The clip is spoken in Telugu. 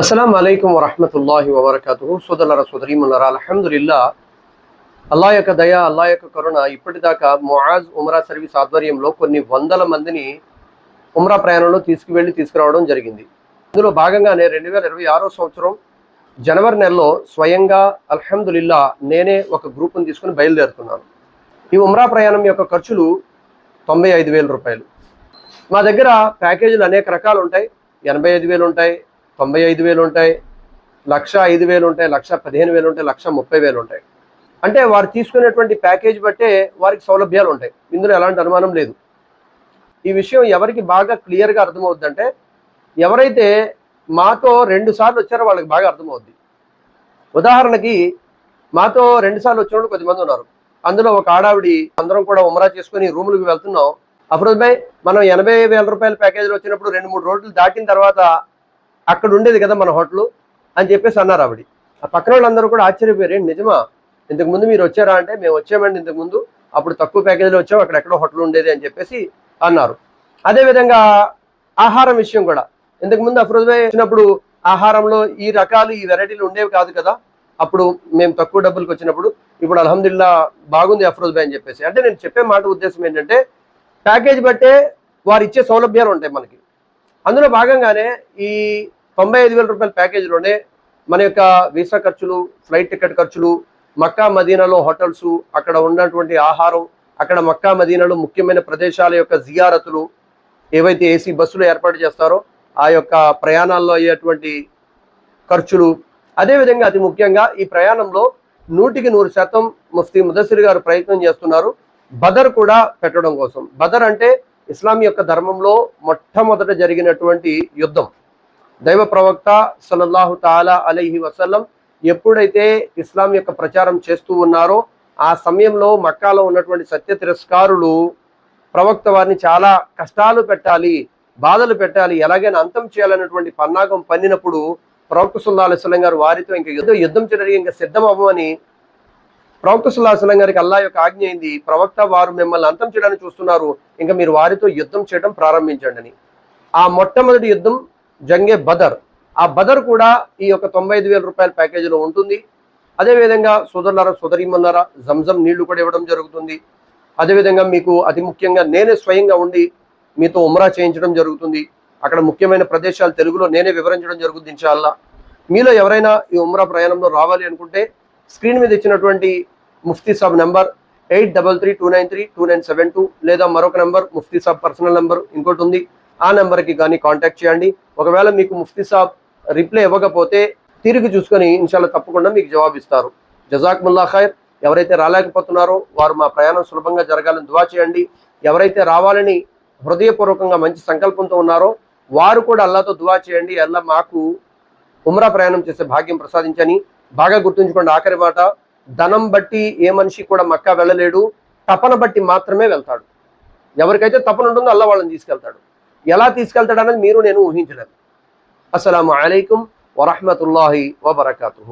అస్సలం అయికం వరహమతుల్లాహి వబర్కతు సోదరుల సోదరీములరా అల్హమ్దుల్లా అల్లా యొక్క దయ అల్లా యొక్క కరుణ ఇప్పటిదాకా మొహాజ్ ఉమ్రా సర్వీస్ ఆధ్వర్యంలో కొన్ని వందల మందిని ఉమ్రా ప్రయాణంలో తీసుకువెళ్ళి తీసుకురావడం జరిగింది. ఇందులో భాగంగానే రెండు వేల ఇరవై ఆరో సంవత్సరం జనవరి నెలలో స్వయంగా అల్హమ్దుల్లా నేనే ఒక గ్రూప్ను తీసుకుని బయలుదేరుతున్నాను. ఈ ఉమ్రా ప్రయాణం యొక్క ఖర్చులు తొంభై ఐదు వేల రూపాయలు. మా దగ్గర ప్యాకేజీలు అనేక రకాలు ఉంటాయి. ఎనభై ఐదు వేలు ఉంటాయి తొంభై ఐదు వేలు ఉంటాయి లక్ష ఐదు వేలు ఉంటాయి లక్ష పదిహేను వేలు ఉంటాయి లక్ష ముప్పై వేలు ఉంటాయి అంటే వారు తీసుకునేటువంటి ప్యాకేజ్ బట్టే వారికి సౌలభ్యాలు ఉంటాయి ఇందులో ఎలాంటి అనుమానం లేదు. ఈ విషయం ఎవరికి బాగా క్లియర్గా అర్థమవుద్దంటే ఎవరైతే మాతో రెండు సార్లు వచ్చారో వాళ్ళకి బాగా అర్థమవుద్ది. ఉదాహరణకి మాతో రెండు సార్లు వచ్చిన వాళ్ళు కొద్దిమంది ఉన్నారు. అందులో ఒక ఆడావిడి అందరం కూడా ఉమరా చేసుకుని రూములకు వెళ్తున్నాం. అఫరోజ్ భాయ్ మనం ఎనభై వేల రూపాయల ప్యాకేజీలు వచ్చినప్పుడు రెండు మూడు రోడ్లు దాటిన తర్వాత అక్కడ ఉండేది కదా మన హోటల్ అని చెప్పేసి అన్నారు ఆవిడ. ఆ పక్కన వాళ్ళందరూ కూడా ఆశ్చర్యపోయారు. ఏంటి నిజమా? ఇంతకు ముందు మీరు వచ్చారా అంటే మేము వచ్చామండి ఇంతకు ముందు అప్పుడు తక్కువ ప్యాకేజీలో వచ్చాం అక్కడ ఎక్కడో హోటల్ ఉండేది అని చెప్పేసి అన్నారు. అదేవిధంగా ఆహారం విషయం కూడా. ఇంతకు ముందు భాయ్ వచ్చినప్పుడు ఆహారంలో ఈ రకాలు ఈ వెరైటీలు ఉండేవి కాదు కదా. అప్పుడు మేము తక్కువ డబ్బులకు వచ్చినప్పుడు ఇప్పుడు అలహమ్దుల్లా బాగుంది అఫరోజ్ భాయ్ అని చెప్పేసి. అంటే నేను చెప్పే మాట ఉద్దేశం ఏంటంటే ప్యాకేజ్ బట్టే వారు ఇచ్చే సౌలభ్యాలు ఉంటాయి మనకి. అందులో భాగంగానే ఈ తొంభై ఐదు వేల రూపాయల ప్యాకేజీలోనే మన యొక్క వీసా ఖర్చులు ఫ్లైట్ టికెట్ ఖర్చులు మక్కా మదీనాలో హోటల్స్ అక్కడ ఉన్నటువంటి ఆహారం అక్కడ మక్కా మదీనాలో ముఖ్యమైన ప్రదేశాల యొక్క జియారతులు ఏవైతే ఏసీ బస్సులు ఏర్పాటు చేస్తారో ఆ యొక్క ప్రయాణాల్లో అయ్యేటువంటి ఖర్చులు. అదేవిధంగా అతి ముఖ్యంగా ఈ ప్రయాణంలో నూటికి నూరు శాతం ముఫ్తీ ముదసిర్ గారు ప్రయత్నం చేస్తున్నారు. బదర్ కూడా పెట్టడం కోసం. బదర్ అంటే ఇస్లాం యొక్క ధర్మంలో మొట్టమొదట జరిగినటువంటి యుద్ధం. దైవ ప్రవక్త సల్లల్లాహు తాలా అలైహి వసల్లం ఎప్పుడైతే ఇస్లాం యొక్క ప్రచారం చేస్తూ ఉన్నారో ఆ సమయంలో మక్కాలో ఉన్నటువంటి సత్య తిరస్కారులు ప్రవక్త వారిని చాలా కష్టాలు పెట్టాలి బాధలు పెట్టాలి ఎలాగైనా అంతం చేయాలన్నటువంటి పన్నాగం పన్నినప్పుడు ప్రవక్త సుల్లా అలైస్లం గారు వారితో ఇంకా యుద్ధం యుద్ధం చేయడానికి ఇంకా సిద్ధం అవ్వమని ప్రవక్త సుల్లాహం గారికి అల్లా యొక్క ఆజ్ఞ అయింది. ప్రవక్త వారు మిమ్మల్ని అంతం చేయడానికి చూస్తున్నారు. ఇంకా మీరు వారితో యుద్ధం చేయడం ప్రారంభించండి అని. ఆ మొట్టమొదటి యుద్ధం జంగే బదర్. ఆ బదర్ కూడా ఈ యొక్క తొంభై ఐదు వేల రూపాయల ప్యాకేజీలో ఉంటుంది. అదేవిధంగా సోదరులారా సోదరిమన్నారా జంజం నీళ్ళు కూడా ఇవ్వడం జరుగుతుంది. అదేవిధంగా మీకు అతి ముఖ్యంగా నేనే స్వయంగా ఉండి మీతో ఉమ్రా చేయించడం జరుగుతుంది. అక్కడ ముఖ్యమైన ప్రదేశాలు తెలుగులో నేనే వివరించడం జరుగుతుంది ఇన్షాల్లా మీలో ఎవరైనా ఈ ఉమ్రా ప్రయాణంలో రావాలి అనుకుంటే స్క్రీన్ మీద ఇచ్చినటువంటి ముఫ్తీ సాబ్ number eight double three two nine three two nine seven two లేదా మరొక నెంబర్ ముఫ్తీ సాబ్ పర్సనల్ నెంబర్ ఇంకోటి ఉంది. ఆ నెంబర్కి కానీ కాంటాక్ట్ చేయండి. ఒకవేళ మీకు ముఫ్తీ సాబ్ రిప్లై ఇవ్వకపోతే తిరిగి చూసుకొని ఇన్షాల్లో తప్పకుండా మీకు జవాబిస్తారు జజాక్ ముల్లా ఖైర్. ఎవరైతే రాలేకపోతున్నారో వారు మా ప్రయాణం సులభంగా జరగాలని దువా చేయండి. ఎవరైతే రావాలని హృదయపూర్వకంగా మంచి సంకల్పంతో ఉన్నారో వారు కూడా అల్లాతో దువా చేయండి. అల్లా మాకు ఉమ్రా ప్రయాణం చేసే భాగ్యం ప్రసాదించని. బాగా గుర్తుంచుకోండి ఆఖరి మాట. ధనం బట్టి ఏ మనిషి కూడా మక్కా వెళ్ళలేడు. తపన బట్టి మాత్రమే వెళ్తాడు. ఎవరికైతే తపన ఉంటుందో అల్లా వాళ్ళని తీసుకెళ్తాడు. ఎలా తీసుకెళ్తాడు అనేది మీరు నేను ఊహించలేదు. అస్సలం అయికం వరహమతుల్లాహి వబర్కాతు